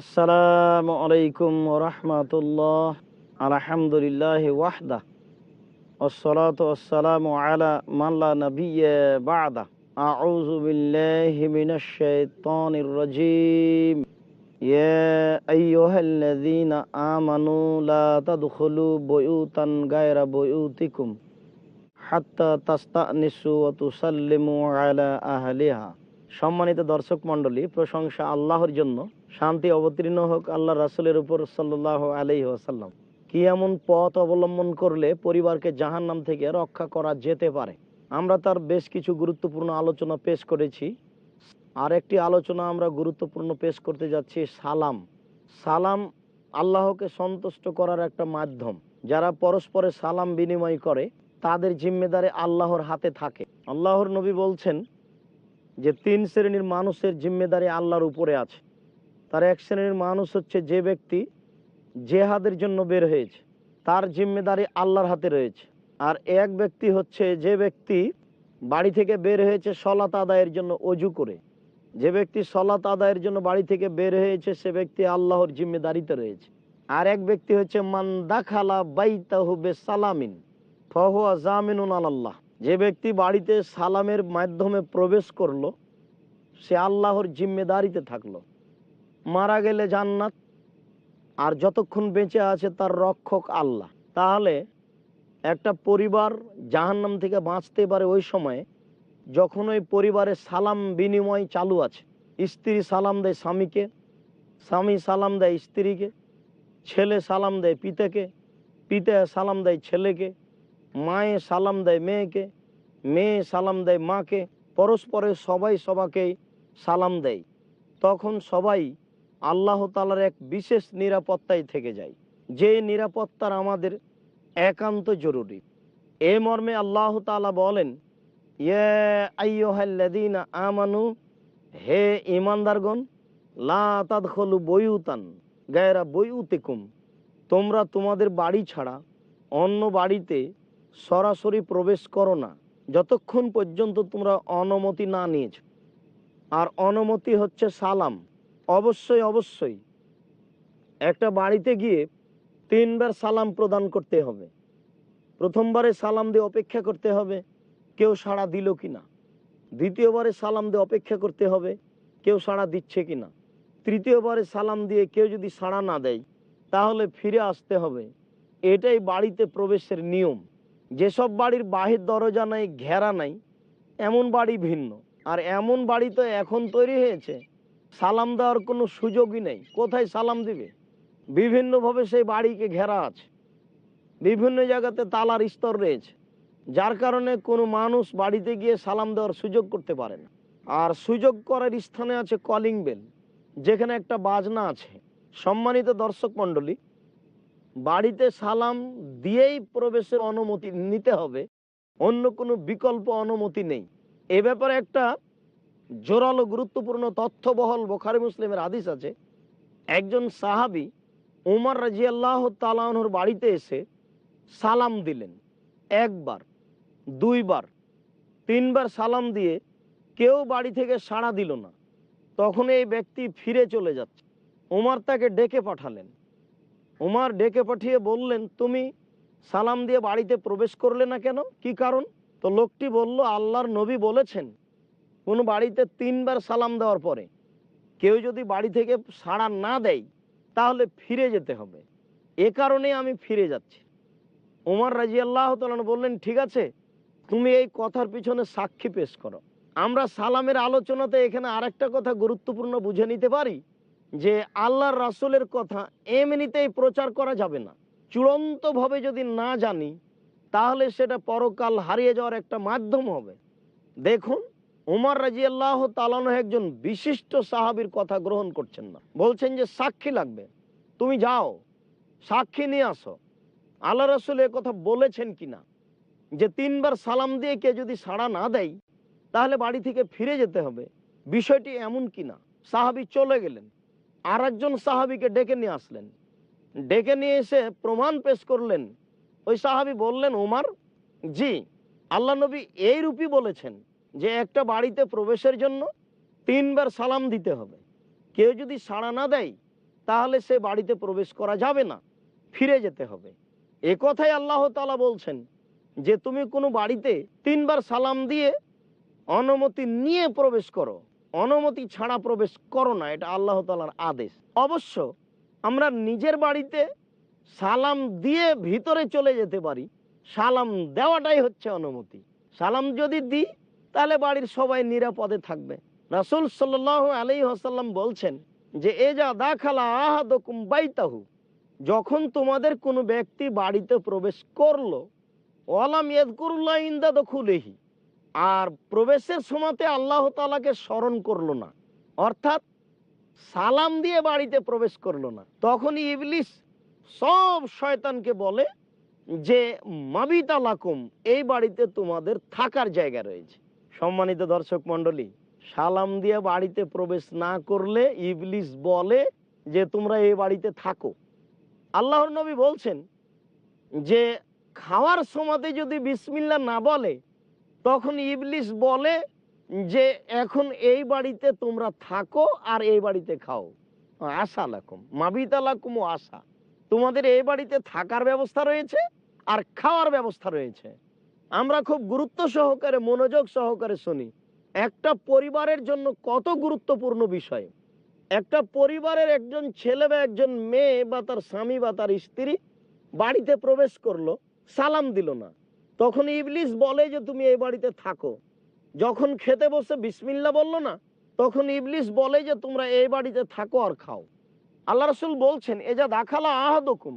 আসসালামু আলাইকুম রহমতুল্লাহ আলহামদুলিল্লাহ ওয়াহদা والصلاة والسلام على من لا نبي بعده أعوذ بالله من الشيطان الرجيم يا أيها الذين آمنوا لا تدخلوا بيوتا غير بيوتكم حتى تستأنسوا وتسلموا على أهلها সম্মানিত দর্শক মণ্ডলী প্রশংসা আল্লাহর জন্য শান্তি অবতীর্ণ হোক আল্লাহ রাসুলের উপর সাল্লাহ আলহি আসাল্লাম কি এমন পথ অবলম্বন করলে পরিবারকে জাহান নাম থেকে রক্ষা করা যেতে পারে? আমরা তার বেশ কিছু গুরুত্বপূর্ণ আলোচনা পেশ করেছি। আর একটি আলোচনা আমরা গুরুত্বপূর্ণ পেশ করতে যাচ্ছি, সালাম। সালাম আল্লাহকে সন্তুষ্ট করার একটা মাধ্যম। যারা পরস্পরে সালাম বিনিময় করে, তাদের জিম্মেদারি আল্লাহর হাতে থাকে। আল্লাহর নবী বলছেন যে, তিন শ্রেণির মানুষের জিম্মেদারি আল্লাহর উপরে আছে। তার এক শ্রেণির মানুষ হচ্ছে যে ব্যক্তি জেহাদের জন্য বের হয়েছে, তার জিম্মেদারি আল্লাহর হাতে রয়েছে। আর এক ব্যক্তি হচ্ছে যে ব্যক্তি বাড়ি থেকে বের হয়েছে সলাত আদায়ের জন্য অজু করে। যে ব্যক্তি সলাত আদায়ের জন্য বাড়ি থেকে বের হয়েছে, সে ব্যক্তি আল্লাহর জিম্মেদারিতে রয়েছে। আর এক ব্যক্তি হচ্ছে মান্দাখালা বাইতাহু বে সালামিন ফহুয়া জামিনুন আল্লাহ যে ব্যক্তি বাড়িতে সালামের মাধ্যমে প্রবেশ করল, সে আল্লাহর জিম্মেদারিতে থাকল। মারা গেলে জান্নাত, আর যতক্ষণ বেঁচে আছে তার রক্ষক আল্লাহ। তাহলে একটা পরিবার জাহান্নাম থেকে বাঁচতে পারে ওই সময়ে, যখন ওই পরিবারে সালাম বিনিময় চালু আছে। স্ত্রী সালাম দেয় স্বামীকে, স্বামী সালাম দেয় স্ত্রীকে, ছেলে সালাম দেয় পিতাকে, পিতা সালাম দেয় ছেলেকে, মায়ে সালাম দেয় মেয়েকে, মেয়ে সালাম দেয় মাকে পরস্পরে সবাই সবাকে সালাম দেয়। তখন সবাই আল্লাহ তালার এক বিশেষ নিরাপত্তায় থেকে যায়। যে নিরাপত্তার আমাদের একান্ত জরুরি। এ মর্মে আল্লাহ তালা বলেন আমানু, হে ইমানদারগণ লা তাদখলু বইউতান গায়রা বইউতিকুম তোমরা তোমাদের বাড়ি ছাড়া অন্য বাড়িতে সরাসরি প্রবেশ করো না। যতক্ষণ পর্যন্ত তোমরা অনুমতি না নিয়েছ। আর অনুমতি হচ্ছে সালাম। অবশ্যই অবশ্যই। একটা বাড়িতে গিয়ে তিনবার সালাম প্রদান করতে হবে। প্রথমবারে সালাম দিয়ে অপেক্ষা করতে হবে, কেউ সাড়া দিল কি না দ্বিতীয়বারে সালাম দিয়ে অপেক্ষা করতে হবে, কেউ সাড়া দিচ্ছে কি না তৃতীয়বারে সালাম দিয়ে কেউ যদি সাড়া না দেয়, তাহলে ফিরে আসতে হবে। এটাই বাড়িতে প্রবেশের নিয়ম। যেসব বাড়ির বাহির দরজা নাই, ঘেরা নাই, এমন বাড়ি ভিন্ন। আর এমন বাড়ি তো এখন তৈরি হয়েছে সালাম দেওয়ার কোনো সুযোগই নেই। কোথায় সালাম দিবে? বিভিন্নভাবে সেই বাড়িকে ঘেরা আছে। বিভিন্ন জায়গাতে তালার স্তর রয়েছে। যার কারণে কোনো মানুষ বাড়িতে গিয়ে সালাম দেওয়ার সুযোগ করতে পারে না। আর সুযোগ করার স্থানে আছে কলিং বেল, যেখানে একটা বাজনা আছে। সম্মানিত দর্শক মণ্ডলী, বাড়িতে সালাম দিয়েই প্রবেশের অনুমতি নিতে হবে। অন্য কোনো বিকল্প অনুমতি নেই। এ ব্যাপারে একটা জোরালো গুরুত্বপূর্ণ তথ্যবহল বোখারি মুসলিমের আদিস আছে। একজন সাহাবি উমর রাজি আল্লাহ তালাহর বাড়িতে এসে সালাম দিলেন। একবার, দুইবার, তিনবার সালাম দিয়ে কেউ বাড়ি থেকে সাড়া দিল না। তখন এই ব্যক্তি ফিরে চলে যাচ্ছে। উমার তাকে ডেকে পাঠালেন। উমার ডেকে পাঠিয়ে বললেন, তুমি সালাম দিয়ে বাড়িতে প্রবেশ করলে না কেন? কি কারণ? তো লোকটি বলল, আল্লাহর নবী বলেছেন কোন বাড়িতে তিনবার সালাম দেওয়ার পরে কেউ যদি বাড়ি থেকে সাড়া না দেয়, তাহলে ফিরে যেতে হবে। এ কারণে আমি ফিরে যাচ্ছি। উমার রাজি আল্লাহ বললেন, ঠিক আছে, তুমি এই কথার পিছনে সাক্ষী পেশ করো। আমরা সালামের আলোচনাতে এখানে আরেকটা কথা গুরুত্বপূর্ণ বুঝে নিতে পারি, যে আল্লাহর রাসুলের কথা এমনিতেই প্রচার করা যাবে না। চূড়ান্তভাবে যদি না জানি, তাহলে সেটা পরকাল হারিয়ে যাওয়ার একটা মাধ্যম হবে। দেখুন উমর রাজি আল্লাহ তালানো একজন বিশিষ্ট সাহাবির কথা গ্রহণ করছেন না। বলছেন যে, সাক্ষী লাগবে। তুমি যাও। সাক্ষী নিয়ে আসো। আল্লাহ রসুল কথা বলেছেন কিনা? যে, তিনবার সালাম দিয়ে কে যদি সাড়া না দেয়, তাহলে বাড়ি থেকে ফিরে যেতে হবে। বিষয়টি এমন কিনা? সাহাবি চলে গেলেন। আর একজন সাহাবিকে ডেকে নিয়ে আসলেন। ডেকে নিয়ে এসে প্রমাণ পেশ করলেন। ওই সাহাবি বললেন ওমার জি, আল্লাহ নবী এই রূপই বলেছেন। যে একটা বাড়িতে প্রবেশের জন্য তিনবার সালাম দিতে হবে। কেউ যদি সাড়া না দেয়, তাহলে সে বাড়িতে প্রবেশ করা যাবে না, ফিরে যেতে হবে। এ কথাই আল্লাহ তালা বলছেন যে, তুমি কোনো বাড়িতে তিনবার সালাম দিয়ে অনুমতি নিয়ে প্রবেশ করো। অনুমতি ছাড়া প্রবেশ করো না, এটা আল্লাহ তালার আদেশ। অবশ্য আমরা নিজের বাড়িতে সালাম দিয়ে ভিতরে চলে যেতে পারি। সালাম দেওয়াটাই হচ্ছে অনুমতি। সালাম যদি দিই তাহলে বাড়ির সবাই নিরাপদে থাকবে। রাসুল সাল্লাহ আলী হাসাল্লাম বলছেন যে, এ যা দাখালা আহাদকুম বাইতাহু, যখন তোমাদের কোনো ব্যক্তি বাড়িতে প্রবেশ করল, ওয়ালাম ইয়াদকুরুল্লাহ ইন্দা দখুলেহি, আর প্রবেশের সময়তে আল্লাহ তালাকে স্মরণ করল না, অর্থাৎ সালাম দিয়ে বাড়িতে প্রবেশ করল না, তখন ইবলিস সব শয়তানকে বলে যে মাবিতা লাকুম এই বাড়িতে তোমাদের থাকার জায়গা রয়েছে। সম্মানিত দর্শক মণ্ডলী, সালাম দিয়ে বাড়িতে প্রবেশ না করলে ইবলিস বলে যে তোমরা এই বাড়িতে থাকো। আল্লাহর নবী বলছেন যে, খাওয়ার সময়তে যদি বিসমিল্লা না বলে, তখন ইবলিস বলে যে, এখন এই বাড়িতে তোমরা থাকো আর এই বাড়িতে খাও। আশা লাকুম, মাবিতা লাকুম আশা। তোমাদের এই বাড়িতে থাকার ব্যবস্থা রয়েছে আর খাওয়ার ব্যবস্থা রয়েছে। আমরা খুব গুরুত্ব সহকারে, মনোযোগ সহকারে শুনি। একটা পরিবারের জন্য কত গুরুত্বপূর্ণ বিষয়। একটা পরিবারের একজন ছেলে বা একজন মেয়ে বা তার স্বামী বা তার স্ত্রী বাড়িতে প্রবেশ করল, সালাম দিল না। তখন ইবলিস বলে যে, তুমি এই বাড়িতে থাকো। যখন খেতে বসে বিসমিল্লা বলল না, তখন ইবলিস বলে যে, তোমরা এই বাড়িতে থাকো আর খাও। আল্লাহ রসুল বলছেন এ যা দাখালা আহাদকুম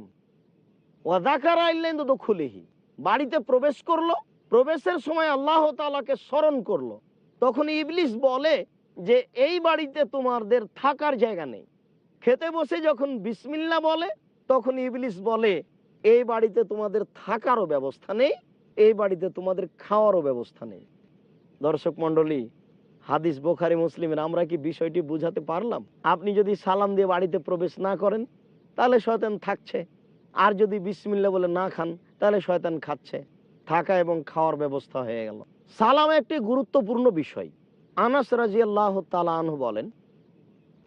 ও দাখারা ইল্লেন তো খুলেহি বাড়িতে প্রবেশ করল, প্রবেশের সময় আল্লাহ তালাকে স্মরণ করল। তখন ইবলিস বলে যে, এই বাড়িতে তোমাদের থাকার জায়গা নেই। খেতে বসে যখন বিসমিল্লা বলে, তখন ইবলিস বলে, এই বাড়িতে তোমাদের থাকারও ব্যবস্থা নেই, এই বাড়িতে তোমাদের খাওয়ারও ব্যবস্থা নেই। দর্শক মন্ডলী হাদিস বোখারি মুসলিমের আমরা কি বিষয়টি বুঝাতে পারলাম? আপনি যদি সালাম দিয়ে বাড়িতে প্রবেশ না করেন, তাহলে শয়তান থাকছে। আর যদি বিসমিল্লা বলে না খান তাহলে শয়তান খাচ্ছে। থাকা এবং খাওয়ার ব্যবস্থা হয়ে গেল। সালাম একটি গুরুত্বপূর্ণ বিষয়। আনাস রাজি আল্লাহ তালাহ বলেন,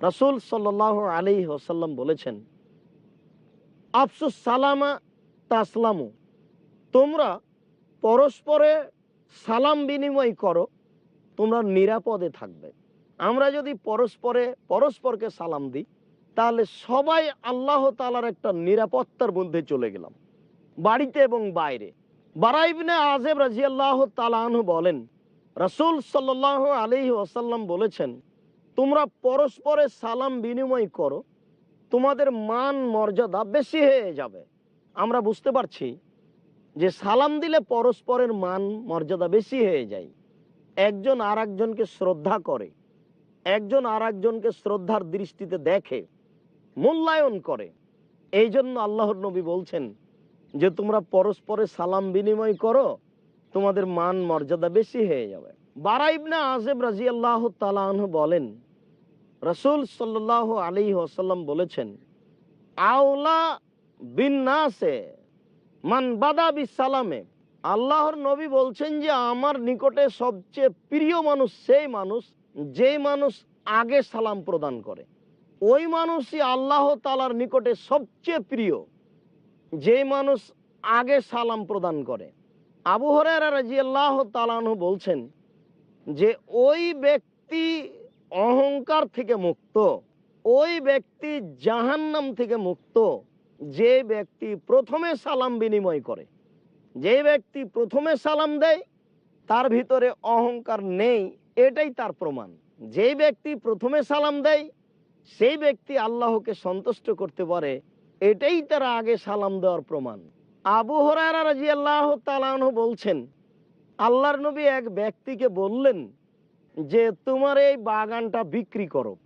রাসুল সাল্লাহ আলী ওসাল্লাম বলেছেন, আফসুস, সালামা, তাসলামু। তোমরা পরস্পরে সালাম বিনিময় করো, তোমরা নিরাপদে থাকবে। আমরা যদি পরস্পরে, পরস্পরকে সালাম দিই, তাহলে সবাই আল্লাহ তালার একটা নিরাপত্তার মধ্যে চলে গেলাম। বাড়িতে এবং বাইরে। বারাইবিনে আজেব রাজি আল্লাহ তালাহ বলেন, রাসুল সাল্লাহ আলী ওসাল্লাম বলেছেন, তোমরা পরস্পরে সালাম বিনিময় করো, তোমাদের মান মর্যাদা বেশি হয়ে যাবে। আমরা বুঝতে পারছি যে সালাম দিলে পরস্পরের মান মর্যাদা বেশি হয়ে যায়। একজন আর একজনকে শ্রদ্ধা করে, একজন আর একজনকে শ্রদ্ধার দৃষ্টিতে দেখে, মূল্যায়ন করে। এই জন্য আল্লাহর নবী বলছেন যে তোমরা পরস্পরে সালাম বিনিময় করো, তোমাদের মান মর্যাদা বেশি হয়ে যাবে। বারাইবনা আজেব রাজি আল্লাহ তালাহ বলেন, রসুল সাল্লাহ আলী ওসাল্লাম বলেছেন, আওলা বিন্নাসে মান বাদা সালামে আল্লাহর নবী বলছেন যে, আমার নিকটে সবচেয়ে প্রিয় মানুষ সেই মানুষ যে মানুষ আগে সালাম প্রদান করে। ওই মানুষই আল্লাহ তালার নিকটে সবচেয়ে প্রিয়। যে মানুষ আগে সালাম প্রদান করে। আবু হরেরা রাজি আল্লাহ তালানহ বলছেন যে, ওই ব্যক্তি অহংকার থেকে মুক্ত, ওই ব্যক্তি জাহান্নাম থেকে মুক্ত, যে ব্যক্তি প্রথমে সালাম বিনিময় করে। যে ব্যক্তি প্রথমে সালাম দেয়, তার ভিতরে অহংকার নেই, এটাই তার প্রমাণ। যে ব্যক্তি প্রথমে সালাম দেয়, সেই ব্যক্তি আল্লাহকে সন্তুষ্ট করতে পারে এটাই তারা আগে সালাম দেওয়ার প্রমাণ। আবু হরারা রাজি বলছেন, আল্লাহর নবী এক ব্যক্তিকে বললেন যে, তোমার এই বাগানটা বিক্রি করো।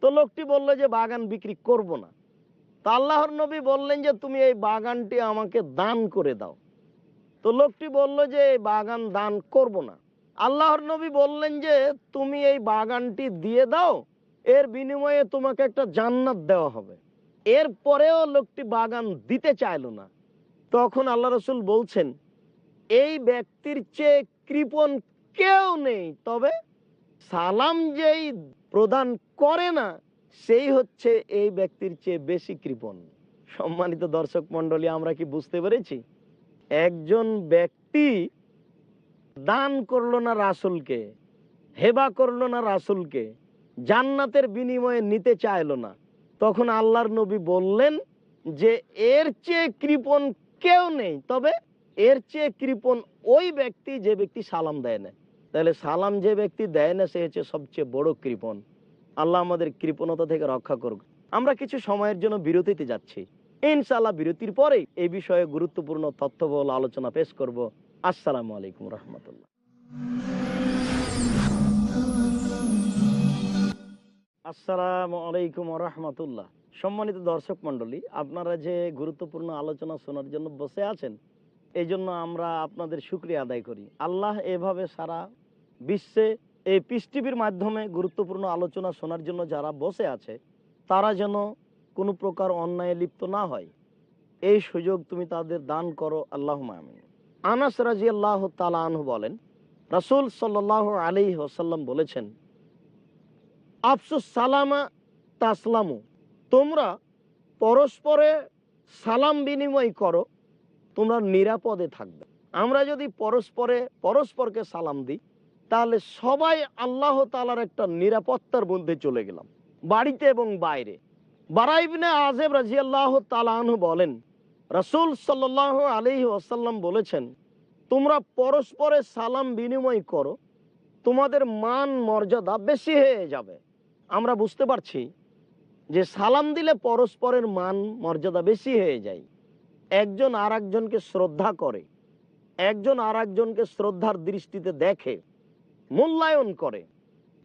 তো লোকটি বলল যে, বাগান বিক্রি করব না। তা আল্লাহর নবী বললেন যে, তুমি এই বাগানটি আমাকে দান করে দাও। তো লোকটি বলল যে, এই বাগান দান করব না। আল্লাহর নবী বললেন যে, তুমি এই বাগানটি দিয়ে দাও, এর বিনিময়ে তোমাকে একটা জান্নাত দেওয়া হবে। এরপরেও লোকটি বাগান দিতে চাইলো না। তখন আল্লাহ রসুল বলছেন, এই ব্যক্তির চেয়ে কৃপণ কেউ নেই, তবে সালাম যেই প্রদান করে না, সেই হচ্ছে এই ব্যক্তির চেয়ে বেশি কৃপণ। সম্মানিত দর্শক মন্ডলী আমরা কি বুঝতে পেরেছি? একজন ব্যক্তি দান করল না রাসুলকে, হেবা করল না রাসুলকে, জান্নাতের বিনিময়ে নিতে চাইলো না। তখন আল্লাহর নবী বললেন যে, এর চেয়ে কৃপণ কেউ নেই। তবে এর চেয়ে কৃপণ ওই ব্যক্তি যে ব্যক্তি সালাম দেয় না। তাহলে সালাম যে ব্যক্তি দেয় না, সে হচ্ছে সবচেয়ে বড় কৃপণ। আল্লাহ আমাদের কৃপণতা থেকে রক্ষা করুক। আমরা কিছু সময়ের জন্য বিরতিতে যাচ্ছি। ইনশাআল্লাহ বিরতির পরেই এই বিষয়ে গুরুত্বপূর্ণ তথ্যবল আলোচনা পেশ করব। আসসালামু আলাইকুম রহমতুল্লাহ। আসসালামু আলাইকুম রহমতুল্লাহ। সম্মানিত দর্শক মন্ডলী আপনারা যে গুরুত্বপূর্ণ আলোচনা শোনার জন্য বসে আছেন এই জন্য আমরা আপনাদের শুক্রিয়া আদায় করি। আল্লাহ এভাবে সারা বিশ্বে এই পিস টিভির মাধ্যমে গুরুত্বপূর্ণ আলোচনা শোনার জন্য যারা বসে আছে, তারা যেন কোনো প্রকার অন্যায়ে লিপ্ত না হয়। এই সুযোগ তুমি তাদের দান করো আল্লাহ আমিন। আনাস রাজি আল্লাহ তালাহ বলেন, রাসুল সাল্লাহ আলী ওসাল্লাম বলেছেন আফসুস, সালামা, তাসলামু। তোমরা পরস্পরে সালাম বিনিময় করো, তোমরা নিরাপদে থাকবে। আমরা যদি পরস্পরে, পরস্পরকে সালাম দিই, তাহলে সবাই আল্লাহ তালার একটা নিরাপত্তার মধ্যে চলে গেলাম, বাড়িতে এবং বাইরে। বারাইবিনে আজেব রাজি আল্লাহ তালাহ বলেন, রসুল সাল্লাহ আলী ওসাল্লাম বলেছেন, তোমরা পরস্পরে সালাম বিনিময় করো, তোমাদের মান মর্যাদা বেশি হয়ে যাবে। আমরা বুঝতে পারছি যে সালাম দিলে পরস্পরের মান, মর্যাদা বেশি হয়ে যায়। একজন আর একজনকে শ্রদ্ধা করে, একজন আর একজনকে শ্রদ্ধার দৃষ্টিতে দেখে, মূল্যায়ন করে।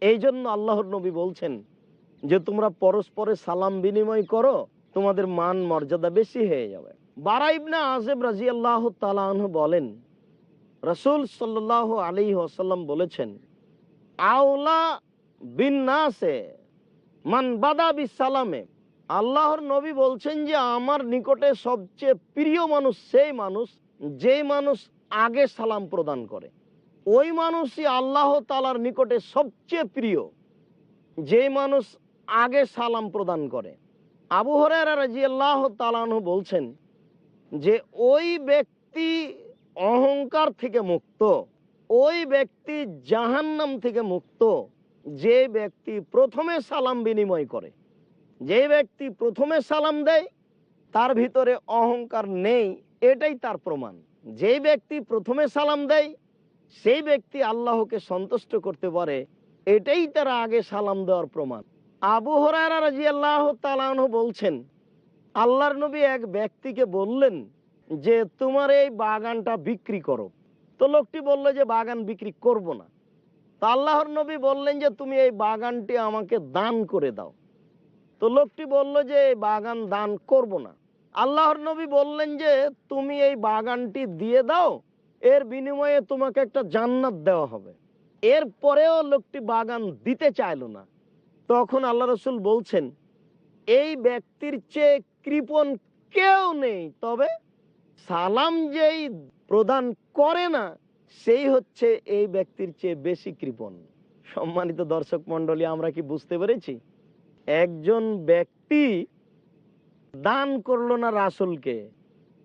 এই জন্য আল্লাহর নবী বলছেন যে, তোমরা পরস্পরে সালাম বিনিময় করো, তোমাদের মান, মর্যাদা বেশি হয়ে যাবে। বারাইবনা আজেব রাজি আল্লাহ তালাহ বলেন, রসুল সাল্লাহ আলী আসাল্লাম বলেছেন, আওলা বিন্নাসে, মান বাদা বিসালামে। আল্লাহর নবী বলছেন যে, আমার নিকটে সবচেয়ে প্রিয় মানুষ সেই মানুষ, যেই মানুষ আগে সালাম প্রদান করে। ওই মানুষই আল্লাহ তালার নিকটে সবচেয়ে প্রিয় যে মানুষ আগে সালাম প্রদান করে। আবু হরারা আল্লাহ তালানহ বলছেন যে, ওই ব্যক্তি অহংকার থেকে মুক্ত, ওই ব্যক্তি জাহান্নাম থেকে মুক্ত যে ব্যক্তি প্রথমে সালাম বিনিময় করে, যে ব্যক্তি প্রথমে সালাম দেয়, তার ভিতরে অহংকার নেই, এটাই তার প্রমাণ। যে ব্যক্তি প্রথমে সালাম দেয়, সেই ব্যক্তি আল্লাহকে সন্তুষ্ট করতে পারে, এটাই তারা আগে সালাম দেওয়ার প্রমাণ। আবু হরারা আল্লাহ বলছেন, আল্লাহর নবী এক ব্যক্তিকে বললেন যে, তোমার এই বাগানটা বিক্রি করো। তো লোকটি বলল যে, বাগান বিক্রি করব না। তো আল্লাহর নবী বললেন যে, তুমি এই বাগানটি আমাকে দান করে দাও। তো লোকটি বলল যে, এই বাগান দান করব না। আল্লাহর নবী বললেন যে, তুমি এই বাগানটি দিয়ে দাও, এর বিনিময়ে তোমাকে একটা জান্নাত দেওয়া হবে। এর পরেও লোকটি বাগান দিতে চাইলো না। তখন আল্লাহ রসুল বলছেন, এই ব্যক্তির চেয়ে কৃপণ কেউ নেই, তবে সালাম যেই প্রদান করে না সেই হচ্ছে এই ব্যক্তির চেয়ে বেশি কৃপণ। সম্মানিত দর্শক মন্ডলী আমরা কি বুঝতে পেরেছি? একজন ব্যক্তি দান করল না রাসুলকে,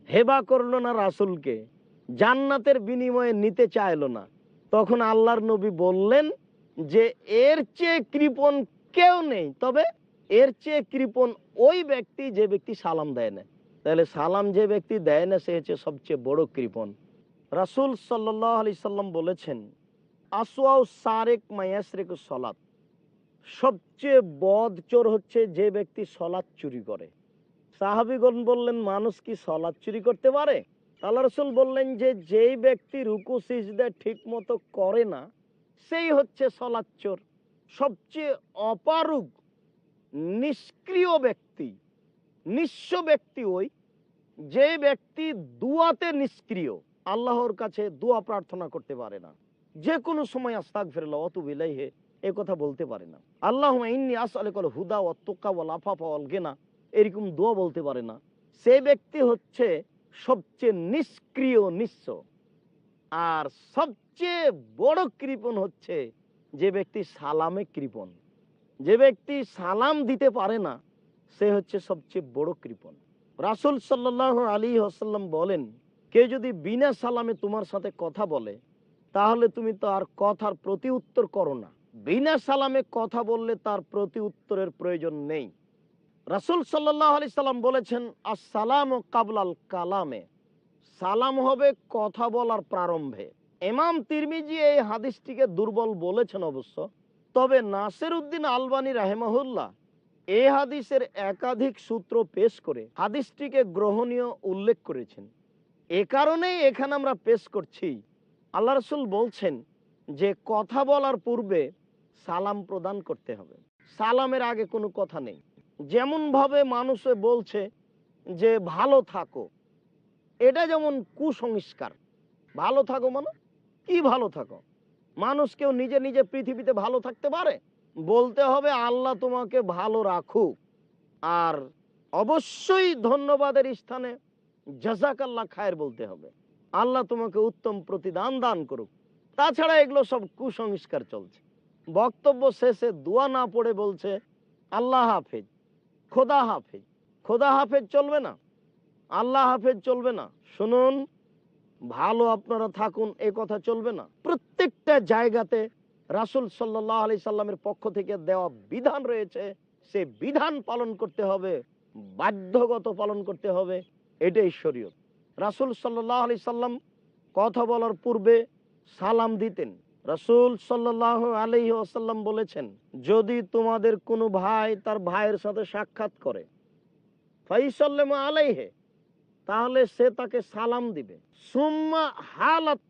হেবা করল না রাসুলকে, জান্নাতের বিনিময়ে নিতে চাইলো না। তখন আল্লাহর নবী বললেন যে, এর চেয়ে কৃপণ কেউ নেই। তবে এর চেয়ে কৃপণ ওই ব্যক্তি যে ব্যক্তি সালাম দেয় না। তাহলে সালাম যে ব্যক্তি দেয় না, সে হচ্ছে সবচেয়ে বড় কৃপণ। রাসুল সাল্লাহ আলি সাল্লাম বলেছেন আসোয়াও সারেক মায়াসরেক সলাৎ সবচেয়ে বদ চোর হচ্ছে যে ব্যক্তি সলাৎ চুরি করে। সাহাবিগণ বললেন, মানুষ কি সলাৎ চুরি করতে পারে? আল্লাহ রসুল বললেন যে, যেই ব্যক্তি রুকু, সিজদা ঠিক মতো করে না, সেই হচ্ছে সলাৎ চোর। সবচেয়ে অপারুগ, নিষ্ক্রিয় ব্যক্তি, নিঃস্ব ব্যক্তি ওই যে ব্যক্তি দুয়াতে নিষ্ক্রিয়। আল্লাহর কাছে দোয়া প্রার্থনা করতে পারে না। যে কোনো সময় আস্তাক ফেরলা অত বিলাইহে এ কথা বলতে পারে না। আল্লাহ ইন্নি আসলে কল হুদা ও তোকা ও লাফাফা অল গেনা, এরকম দোয়া বলতে পারে না। সে ব্যক্তি হচ্ছে সবচেয়ে নিষ্ক্রিয়, নিঃস্ব। আর সবচেয়ে বড় কৃপণ হচ্ছে যে ব্যক্তি সালামে কৃপণ। যে ব্যক্তি সালাম দিতে পারে না, সে হচ্ছে সবচেয়ে বড় কৃপণ। রাসুল সাল্লাহ আলী আসাল্লাম বলেন কে যদি বিনা সালামে তোমার সাথে কথা বলে, তাহলে তুমি তার কথার প্রতি উত্তর করো না। বিনা সালামে কথা বললে তার প্রতি উত্তরের প্রয়োজন নেই। রাসুল সাল্লাহ আলি সাল্লাম বলেছেন, আসসালাম কাবলাল কালামে। সালাম হবে কথা বলার প্রারম্ভে। এমাম তিরমিজি এই হাদিসটিকে দুর্বল বলেছেন অবশ্য। তবে নাসের উদ্দিন আলবানী রাহেমাহুল্লাহ এ হাদিসের একাধিক সূত্র পেশ করে হাদিসটিকে গ্রহণীয় উল্লেখ করেছেন। এ কারণেই এখানে আমরা পেশ করছি। আল্লাহ রসুল বলছেন যে, কথা বলার পূর্বে সালাম প্রদান করতে হবে। সালামের আগে কোনো কথা নেই। যেমন ভাবে মানুষে বলছে যে, ভালো থাকো। এটা যেমন কুসংস্কার। ভালো থাকো মানে? কি ভালো থাকো? মানুষ কেউ নিজে নিজে পৃথিবীতে ভালো থাকতে পারে? বলতে হবে, আল্লাহ তোমাকে ভালো রাখুক। আর অবশ্যই ধন্যবাদের স্থানে জাজাকাল্লাহ খায়ের বলতে হবে। আল্লাহ তোমাকে উত্তম প্রতিদান দান করুক। তাছাড়া এগুলো সব কুসংস্কার চলছে। বক্তব্য শেষে দোয়া না পড়ে বলছে, আল্লাহ হাফেজ, খোদা হাফেজ। খোদা হাফেজ চলবে না? আল্লাহ হাফেজ চলবে না? শুনুন, ভালো আপনারা থাকুন, এ কথা চলবে না। প্রত্যেকটা জায়গাতে রাসুল সাল্লাহ আলি সাল্লামের পক্ষ থেকে দেওয়া বিধান রয়েছে, সে বিধান পালন করতে হবে, বাধ্যগত পালন করতে হবে। এটাই শরীয়ত। রাসুল সাল্লাহ আলি সাল্লাম কথা বলার পূর্বে সালাম দিতেন। রাসুল সাল্লাহ আলহি আসাল্লাম বলেছেন, যদি তোমাদের কোনো ভাই তার ভাইয়ের সাথে সাক্ষাৎ করে, ফাইসাল্লাম আলাইহে তাহলে সে তাকে সালাম দিবে। সুম্মা হালাত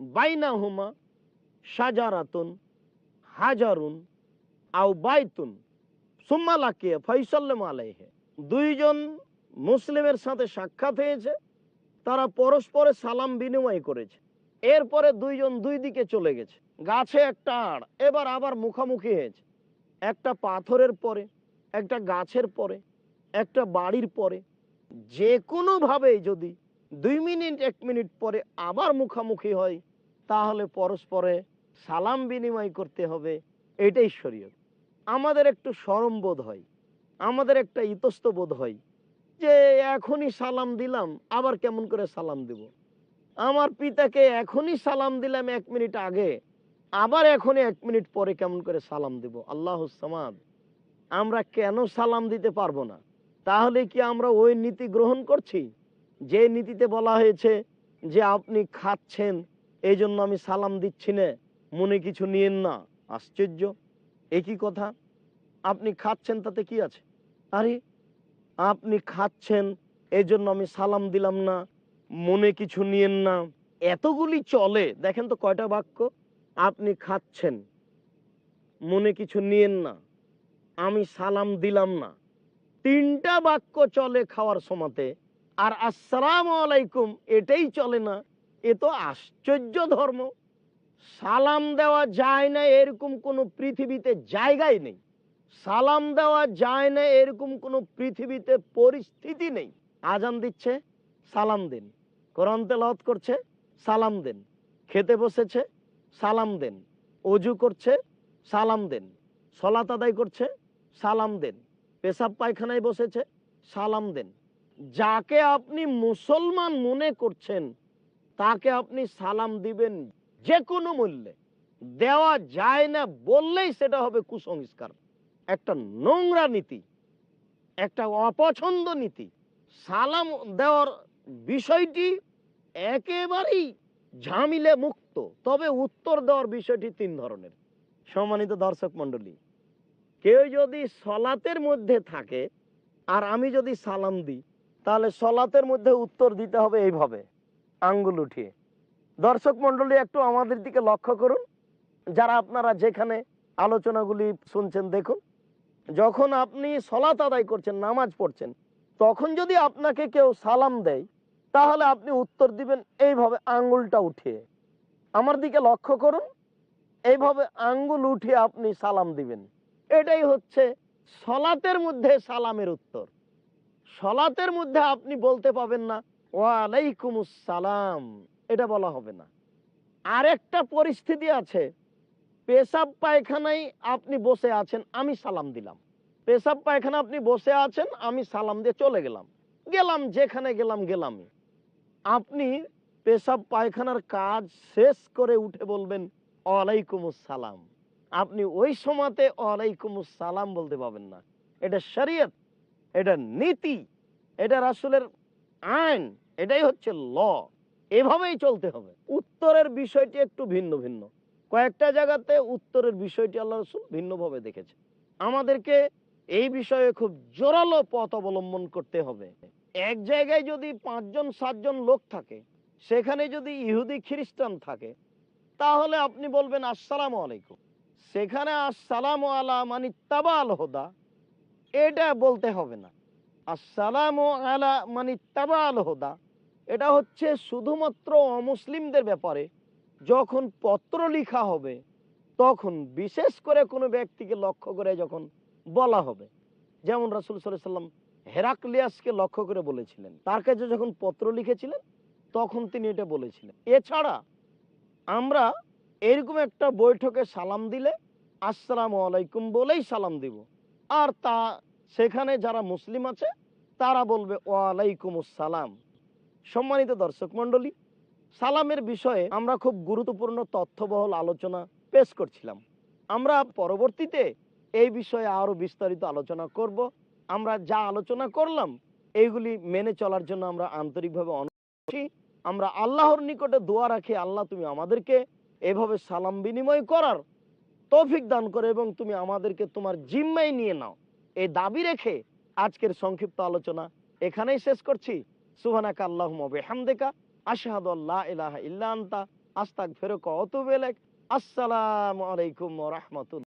বাইনা হুমা সাজারাতুন হাজারুন আও বাইতুন, সুম্মা লাকিয়ে ফাইসাল্লাম আলাইহে। দুইজন মুসলিমের সাথে সাক্ষাৎ হয়েছে, তারা পরস্পরে সালাম বিনিময় করেছে। এরপরে দুইজন দুই দিকে চলে গেছে। গাছে একটা আড়, এবার আবার মুখামুখি হয়েছে। একটা পাথরের পরে, একটা গাছের পরে, একটা বাড়ির পরে। যে কোনোভাবেই যদি দুই মিনিট, এক মিনিট পরে আবার মুখামুখি হয়, তাহলে পরস্পরে সালাম বিনিময় করতে হবে, এটাই শরীয়ত। আমাদের একটু সরম বোধ হয়, আমাদের একটা ইতস্ত বোধ হয়। যে এখনই সালাম দিলাম, আবার কেমন করে সালাম দেব? আমার পিতাকে এখনই সালাম দিলাম এক মিনিট আগে, আবার এখনই এক মিনিট পরে কেমন করে সালাম দেব? আল্লাহ সামাদ, আমরা কেন সালাম দিতে পারব না? তাহলে কি আমরা ওই নীতি গ্রহণ করছি? যে নীতিতে বলা হয়েছে যে আপনি খাচ্ছেন এই জন্য আমি সালাম দিচ্ছি না, মনে কিছু নিয়েন না। আশ্চর্য। একই কথা। আপনি খাচ্ছেন, তাতে কি আছে? আরে আপনি খাচ্ছেন এই জন্য আমি সালাম দিলাম না, মনে কিছু নিয়েন না। এতগুলি চলে, দেখেন তো কয়টা বাক্য, আপনি খাচ্ছেন, মনে কিছু নিয়েন না, আমি সালাম দিলাম না। তিনটা বাক্য চলে খাওয়ার সময়তে, আর আসসালাম আলাইকুম, এটাই চলে না, এ তো আশ্চর্য ধর্ম। সালাম দেওয়া যায় না, এরকম কোনো পৃথিবীতে জায়গায় নেই। সালাম দেওয়া যায় না, এরকম কোনো পৃথিবীতে পরিস্থিতি নেই। আজান দিচ্ছে, সালাম দিন। কোরআন তেলাওয়াত করছে, সালাম দেন। খেতে বসেছে, সালাম দেন। অজু করছে, সালাম দেন। সলাত আদায় করছে, সালাম দেন। পেশাব পায়খানায় বসেছে, সালাম দেন। যাকে আপনি মুসলমান মনে করছেন, তাকে আপনি সালাম দিবেন যে কোনো মূল্যে। দেওয়া যায় না বললেই সেটা হবে কুসংস্কার। একটা নোংরা নীতি, একটা অপছন্দ নীতি, সালাম দেওয়ার বিষয়টি একেবারেই ঝামিলে মুক্ত। তবে উত্তর দেওয়ার বিষয়টি তিন ধরনের। সম্মানিত দর্শক মন্ডলী কেউ যদি সলাতের মধ্যে থাকে, আর আমি যদি সালাম দিই, তাহলে সলাতের মধ্যে উত্তর দিতে হবে এইভাবে, আঙ্গুল উঠিয়ে। দর্শক মন্ডলী একটু আমাদের দিকে লক্ষ্য করুন। যারা আপনারা যেখানে আলোচনাগুলি শুনছেন, দেখুন। যখন আপনি সলাত আদায় করছেন, নামাজ পড়ছেন, তখন যদি আপনাকে কেউ সালাম দেয়, তাহলে আপনি উত্তর দিবেন, এইভাবে আঙ্গুলটা উঠিয়ে। আমার দিকে লক্ষ্য করুন, এইভাবে আঙ্গুল উঠিয়ে আপনি সালাম দিবেন। এটাই হচ্ছে সলাতের মধ্যে সালামের উত্তর। সলাতের মধ্যে আপনি বলতে পাবেন না ওয়ালাইকুম সালাম। এটা বলা হবে না। আরেকটা পরিস্থিতি আছে পেশাব পায়খানায় আপনি বসে আছেন, আমি সালাম দিলাম। পেশাব পায়খানা আপনি বসে আছেন, আমি সালাম দিয়ে চলে গেলাম। গেলাম, যেখানে গেলাম, গেলামই। আপনি পেশাব পায়খানার কাজ শেষ করে উঠে বলবেন ওয়ালাইকুম সালাম আপনি ওই সময়তে ওয়ালাইকুম সালাম বলতে পাবেন না। এটা শরীয়ত, এটা নীতি, এটা রাসূলের আইন, এটাই হচ্ছে ল। এভাবেই চলতে হবে। উত্তরের বিষয়টি একটু ভিন্ন ভিন্ন। কয়েকটা জায়গাতে উত্তরের বিষয়টি আল্লাহ রসুল ভিন্নভাবে দেখেছে। আমাদেরকে এই বিষয়ে খুব জোরালো পথ অবলম্বন করতে হবে। এক জায়গায় যদি পাঁচজন, সাতজন লোক থাকে, সেখানে যদি ইহুদি, খ্রিস্টান থাকে, তাহলে আপনি বলবেন, আসসালাম আলাইকুম। সেখানে আসসালাম আলা মানে তাবাল হোদা। এটা বলতে হবে না। আসসালাম আলা মানে তাবাল হোদা। এটা হচ্ছে শুধুমাত্র অমুসলিমদের ব্যাপারে যখন পত্র লিখা হবে, তখন বিশেষ করে কোনো ব্যক্তিকে লক্ষ্য করে যখন বলা হবে, যেমন রাসুল সাল্লাম হেরাক্লিয়াসকে লক্ষ্য করে বলেছিলেন। তার কাছে যখন পত্র লিখেছিলেন, তখন তিনি এটা বলেছিলেন। এছাড়া আমরা এরকম একটা বৈঠকে সালাম দিলে, আসসালামু আলাইকুম বলেই সালাম দিব। আর তা সেখানে যারা মুসলিম আছে, তারা বলবে ওয়ালাইকুম সালাম। সম্মানিত দর্শক মণ্ডলী সালামের বিষয়ে আমরা খুব গুরুত্বপূর্ণ তথ্যবহল আলোচনা পেশ করছিলাম। আমরা পরবর্তীতে এই বিষয়ে আরও বিস্তারিত আলোচনা করব। আমরা যা আলোচনা করলাম, এইগুলি মেনে চলার জন্য আমরা আন্তরিকভাবে অনুরোধ আমরা আল্লাহর নিকটে দোয়া রাখি, আল্লাহ তুমি আমাদেরকে এভাবে সালাম বিনিময় করার তৌফিক দান করে এবং তুমি আমাদেরকে তোমার জিম্মায় নিয়ে নাও। এই দাবি রেখে আজকের সংক্ষিপ্ত আলোচনা এখানেই শেষ করছি। সুবহানাকা আল্লাহুম্মা বিহামদিকা। আশহাদু আস্তাক আতুবু ইলাইক। আসসালামু আলাইকুম ওয়া রাহমাতুল্লাহ।